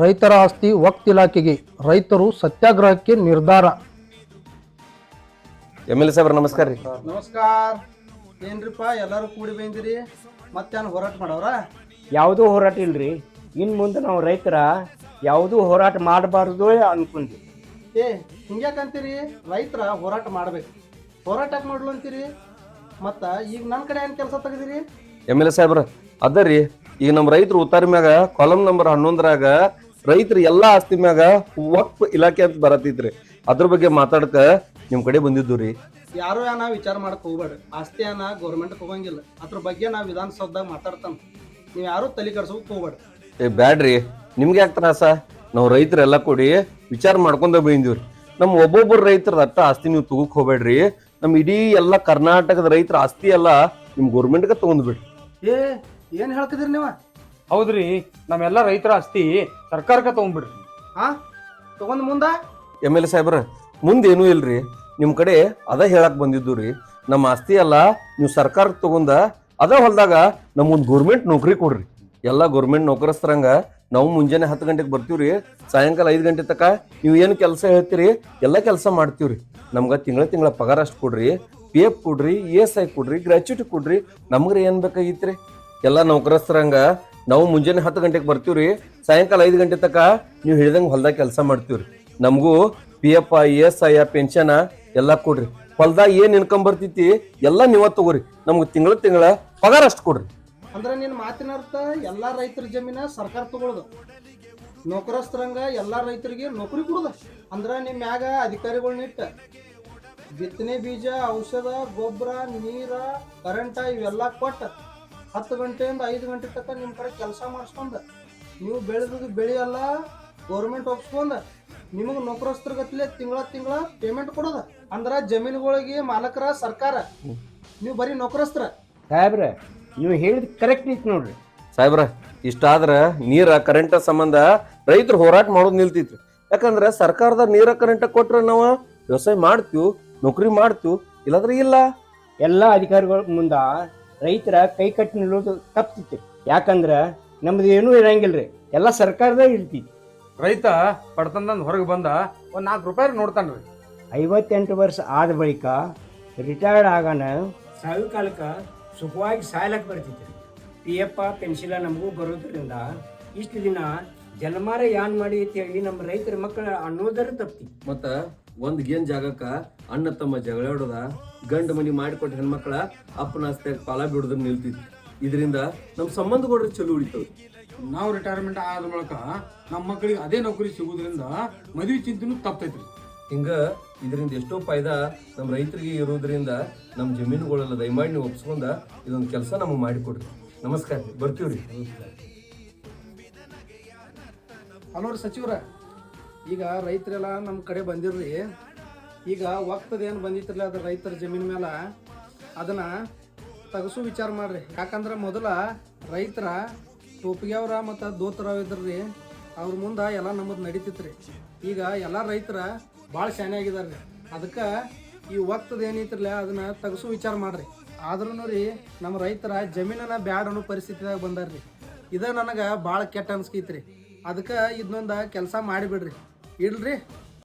ರೈತರ ಆಸ್ತಿ ವಕ್ತ್ ಇಲಾಖೆಗೆ ರೈತರು ಸತ್ಯಾಗ್ರಹಕ್ಕೆ ನಿರ್ಧಾರ. ಎಂ ಎಲ್ ಎ ಸಾಹೇಬ್ರ ನಮಸ್ಕಾರ ರೀ. ನಮಸ್ಕಾರ. ಏನ್ರಿಪ್ಪ ಎಲ್ಲರೂ ಕೂಡಿ ಬಂದಿರಿ? ಮತ್ತೇನು ಹೋರಾಟ ಮಾಡವ್ರ ಯಾವುದೂ ಹೋರಾಟ ಇಲ್ರಿ. ಇನ್ನು ಮುಂದೆ ನಾವು ರೈತರ ಯಾವುದೂ ಹೋರಾಟ ಮಾಡಬಾರ್ದು ಅನ್ಕೊಂಡ್ವಿ. ಏ ಹಿಂಗ್ಯಾಕಂತೀರಿ? ರೈತರ ಹೋರಾಟ ಮಾಡ್ಬೇಕು. ಹೋರಾಟ ಯಾಕೆ ಮಾಡ್ಲು ಅಂತೀರಿ? ಮತ್ತ ಈಗ ನನ್ನ ಕಡೆ ಏನು ಕೆಲಸ ತೆಗೆದಿರಿ? ಎಂ ಎಲ್ ಎ ಸಾಹೇಬ್ರ ಅದ ರೀ ಈಗ ನಮ್ಮ ರೈತರು ಉತ್ತಾರ ಮ್ಯಾಗ ಕಾಲಮ್ ನಂಬರ್ ಹನ್ನೊಂದರಾಗ ರೈತರ ಎಲ್ಲ ಆಸ್ತಿ ಮ್ಯಾಗ ವಕ್ಫ್ ಇಲಾಖೆ ಅಂತ ಬರತೈತ್ರಿ. ಅದ್ರ ಬಗ್ಗೆ ಮಾತಾಡಕ ನಿಮ್ ಕಡೆ ಬಂದಿದ್ದು ರೀ. ಯಾರು ಏನ ವಿಚಾರ ಮಾಡಕ್ ಹೋಗ್ಬೇಡ ಆಸ್ತಿ ಏನ ಗೌರ್ಮೆಂಟ್ ಹೋಗಂಗಿಲ್ಲ ಅದ್ರ ಬಗ್ಗೆ ನಾವು ವಿಧಾನಸೌಧದಾಗ ಮಾತಾಡ್ತಾನ ನೀವು ಯಾರು ತಲೆ ಕೆಡ್ಸೋಕ್ ಹೋಗ್ಬೇಡ ಏ ಬ್ಯಾಡ್ರಿ. ನಿಮ್ಗೆ ಯಾಕೆ ತ್ರಾಸ? ನಾವು ರೈತರೆಲ್ಲ ಕೂಡಿ ವಿಚಾರ ಮಾಡ್ಕೊಂಡ ಬಂದಿವ್ರಿ. ನಮ್ಮ ಒಬ್ಬೊಬ್ಬರು ರೈತರ ಅಟ್ಟ ಆಸ್ತಿ ನೀವು ತಗೋಕ್ ಹೋಗ್ಬೇಡ್ರಿ. ನಮ್ಮ ಇಡೀ ಎಲ್ಲ ಕರ್ನಾಟಕದ ರೈತರ ಆಸ್ತಿ ಎಲ್ಲ ನಿಮ್ ಗೌರ್ಮೆಂಟ್ಗೆ ತಗೊಂಡ್ಬಿಡ್ರಿ ಏ ಏನ್ ಹೇಳ್ತಿದ್ರಿ ನೀವ? ಹೌದ್ರಿ ನಮ್ಮೆಲ್ಲ ರೈತರ ಆಸ್ತಿ ಸರ್ಕಾರಕ್ಕೆ ತಗೊಂಡ್ಬಿಡ್ರಿ. ಹಾ ತಗೊಂಡ್ ಮುಂದ? ಎಂ ಎಲ್ ಎ ಸಾಹೇಬ್ರ ಮುಂದೇನೂ ಇಲ್ರಿ. ನಿಮ್ ಕಡೆ ಅದ ಹೇಳಕ್ ಬಂದಿದ್ದು ರೀ. ನಮ್ಮ ಆಸ್ತಿ ಎಲ್ಲ ನೀವು ಸರ್ಕಾರಕ್ಕೆ ತಗೊಂಡ ಅದ ಹೊಲ್ದಾಗ ನಮ್ಮೊಂದು ಗೌರ್ಮೆಂಟ್ ನೌಕರಿ ಕೊಡ್ರಿ. ಎಲ್ಲ ಗೌರ್ಮೆಂಟ್ ನೌಕರಸ್ಥರಂಗ ನಾವು ಮುಂಜಾನೆ ಹತ್ತು ಗಂಟೆಗೆ ಬರ್ತೀವ್ರಿ ಸಾಯಂಕಾಲ ಐದು ಗಂಟೆ ತಕ ನೀವು ಏನು ಕೆಲಸ ಹೇಳ್ತೀರಿ ಎಲ್ಲ ಕೆಲಸ ಮಾಡ್ತೀವ್ರಿ ನಮ್ಗೆ ತಿಂಗಳ ತಿಂಗಳ ಪಗಾರ ಅಷ್ಟು ಕೊಡ್ರಿ ಪಿ ಎಫ್ ಕೊಡ್ರಿ ಇ ಎಸ್ ಐ ಕೊಡ್ರಿ ಗ್ರ್ಯಾಚ್ಯುಟಿ ಕೊಡ್ರಿ. ನಮ್ಗ್ರಿ ಏನ್ ಬೇಕಾಗಿತ್ರಿ? ಎಲ್ಲ ನೌಕರಸ್ಥರಂಗ ನಾವು ಮುಂಜಾನೆ ಹತ್ತು ಗಂಟೆಗೆ ಬರ್ತೀವ್ರಿ ಸಾಯಂಕಾಲ ಐದು ಗಂಟೆ ತಕ ನೀವು ಹೇಳಿದಂಗೆ ಹೊಲ್ದಾಗ ಕೆಲಸ ಮಾಡ್ತೀವ್ರಿ ನಮಗೂ P F I S I pension ಎಲ್ಲ ಕೊಡ್ರಿ. ಹೊಲ್ದಾಗ ಏನು ಇನ್ಕಮ್ ಬರ್ತೈತಿ, ಎಲ್ಲ ನೀವ ತಗೋರಿ. ನಮ್ಗೆ ತಿಂಗಳ ತಿಂಗಳ ಪಗಾರ ಅಷ್ಟು ಕೊಡ್ರಿ. ಅಂದ್ರೆ ನಿನ್ನ ಮಾತಿನ ಅರ್ಥ, ಎಲ್ಲ ರೈತರ ಜಮೀನ ಸರ್ಕಾರ ತಗೊಳ್ಳೋದು ನೌಕರಸ್ಥರಂಗ ಎಲ್ಲ ರೈತರಿಗೆ ನೌಕರಿ ಕೊಡೋದು. ಅಂದ್ರೆ ನಿಮ್ಮ ಮ್ಯಾಗ ಅಧಿಕಾರಿಗಳನ್ನ ಇಟ್ಟ. ಬಿತ್ತನೆ ಬೀಜ, ಔಷಧ, ಗೊಬ್ಬರ, ನೀರ ಕರೆಂಟ ಇವೆಲ್ಲ ಕೊಟ್ಟ. ಹತ್ತು ಗಂಟೆಯಿಂದ ಐದು ಗಂಟೆ ತನಕ ನಿಮ್ಮ ಕಡೆ ಕೆಲಸ ಮಾಡಿಸ್ಕೊಂಡ ನೀವು ಬೆಳೆದು ಬೆಳೆಯಲ್ಲ ಗೌರ್ಮೆಂಟ್ ಒಪ್ಸ್ಕೊಂಡು ನಿಮಗೆ ನೌಕರಸ್ಥರ ಗತ್ಲೆ ತಿಂಗಳ ತಿಂಗಳ ಪೇಮೆಂಟ್ ಕೊಡೋದ. ಅಂದ್ರ ಜಮೀನುಗಳಿಗೆ ಮಾಲಕರ ಸರ್ಕಾರ ನೀವು ಬರೀ ನೌಕರಸ್ತ್ರ ಸಾಹೇಬ್ರೆ ನೀವು ಹೇಳಿದ ಕರೆಕ್ಟ್ ಐತಿ ನೋಡ್ರಿ. ಸಾಹೇಬ್ರ ಇಷ್ಟಾದ್ರೆ ನೀರ ಕರೆಂಟ್ ಸಂಬಂಧ ರೈತರು ಹೋರಾಟ ಮಾಡೋದು ನಿಲ್ತಿತ್ತು. ಯಾಕಂದ್ರೆ ಸರ್ಕಾರದ ನೀರ ಕರೆಂಟ್ ಕೊಟ್ರೆ ನಾವು ವ್ಯವಸಾಯ ಮಾಡ್ತೀವಿ ನೌಕರಿ ಮಾಡ್ತೀವಿ ಇಲ್ಲಾಂದ್ರೆ ಇಲ್ಲ. ಎಲ್ಲ ಅಧಿಕಾರಿಗಳ ಮುಂದ ರೈತರ ಕೈ ಕಟ್ಟಿ ನಿಲ್ಲೋದು ತಪ್ಪಿತ್ತು ಯಾಕಂದ್ರೆ ನಮ್ದು ಏನೂ ರೀ ಎಲ್ಲ ಸರ್ಕಾರದೇ ಇರ್ತೀವಿ ರೈತ ಪಡ್ತಂದ ಹೊರಗೆ ಬಂದ ಒಂದು ನಾಲ್ಕು ರೂಪಾಯಿ ನೋಡ್ತಾನ್ರಿ. ಐವತ್ತೆಂಟು ವರ್ಷ ಆದ ಬಳಿಕ ರಿಟೈರ್ಡ್ ಆಗಾನ ಸಾಯು ಕಾಲಕ್ಕೆ ಸುಖವಾಗಿ ಸಾಯ್ಲಕ್ಕೆ ಬರ್ತಿತ್ತು. ಪಿ ಎಫ್ ಪೆನ್ಸಿಲ ನಮಗೂ ಬರೋದ್ರಿಂದ ಇಷ್ಟು ದಿನ ಜನ್ಮಾರ ಯಾನ್ ಮಾಡಿ ಅಂತೇಳಿ ನಮ್ಮ ರೈತರ ಮಕ್ಕಳ ಅನ್ನೋದರ ತಪ್ತಿ ಮತ್ತ ಒಂದ್ ಗೇನ್ ಜಾಗಕ್ಕ ಅಣ್ಣ ತಮ್ಮ ಜಗಳಾಡೋದ ಗಂಡ ಮನಿ ಮಾಡಿಕೊಟ್ಟ ಹೆಣ್ಮಕ್ಳ ಅಪ್ಪನ ಆಸ್ತಿಯಾಗ ಪಾಲ ಬಿಡೋದ್ರ ನಿಲ್ತಿತ್ತು ಇದರಿಂದ ನಮ್ ಸಂಬಂಧಗಳು ಚಲೋ ಉಳಿತವ್ ನಾವು ರಿಟೈರ್ಮೆಂಟ್ ಆದ ಮೂಲಕ ನಮ್ಮ ಮಕ್ಕಳಿಗೆ ಅದೇ ನೌಕರಿ ಸಿಗೋದ್ರಿಂದ ಮದುವೆ ಚಿಂತನೂ ತಪ್ಪೈತ್ರಿ ಹಿಂಗ ಇದರಿಂದ ಎಷ್ಟೋ ಫಾಯ್ದಾ ನಮ್ಮ ರೈತರಿಗೆ ಇರೋದ್ರಿಂದ ನಮ್ಮ ಜಮೀನುಗಳೆಲ್ಲ ದಯಮಾಡಿ ನೀವು ಒಪ್ಸ್ಕೊಂಡ ಇದೊಂದು ಕೆಲಸ ನಮಗೆ ಮಾಡಿಕೊಡ್ರಿ. ನಮಸ್ಕಾರ ರೀ ಬರ್ತೀವ್ರಿ. ಹಲೋ ಸಚಿವ್ರ. ಈಗ ರೈತರೆಲ್ಲ ನಮ್ಮ ಕಡೆ ಬಂದಿರ್ರಿ. ಈಗ ಏನು ಬಂದಿತ್ರಲ್ಲ ಅದು ರೈತರ ಜಮೀನ್ ಮೇಲೆ ಅದನ್ನ ತಗಸು ವಿಚಾರ ಮಾಡ್ರಿ. ಯಾಕಂದ್ರೆ ಮೊದಲ ರೈತರ ಟೋಪಿಗೆವ್ರ ಮತ್ತು ದೋತರಾವ್ ಇದ್ರಿ ಅವ್ರ ಮುಂದೆ ಎಲ್ಲ ನಮ್ಮದು ನಡೀತಿತ್ರಿ. ಈಗ ಎಲ್ಲ ರೈತರ ಭಾಳ ಶಾನೆ ರೀ ಅದಕ್ಕೆ ಈ ಒಕ್ತದ ಏನೈತ್ರಲ್ಲ ಅದನ್ನ ತಗಸು ವಿಚಾರ ಮಾಡ್ರಿ. ಆದ್ರೂ ರೀ ನಮ್ಮ ರೈತರ ಜಮೀನನ್ನ ಬ್ಯಾಡ್ ಅನ್ನೋ ಪರಿಸ್ಥಿತಿದಾಗ ಬಂದಾರ್ರಿ. ಇದ ನನಗೆ ಭಾಳ ಕೆಟ್ಟ ಅನ್ಸ್ಕೈತ್ರಿ. ಅದಕ್ಕೆ ಇದನ್ನೊಂದು ಕೆಲಸ ಮಾಡಿಬಿಡ್ರಿ. ಇಡ್ರಿ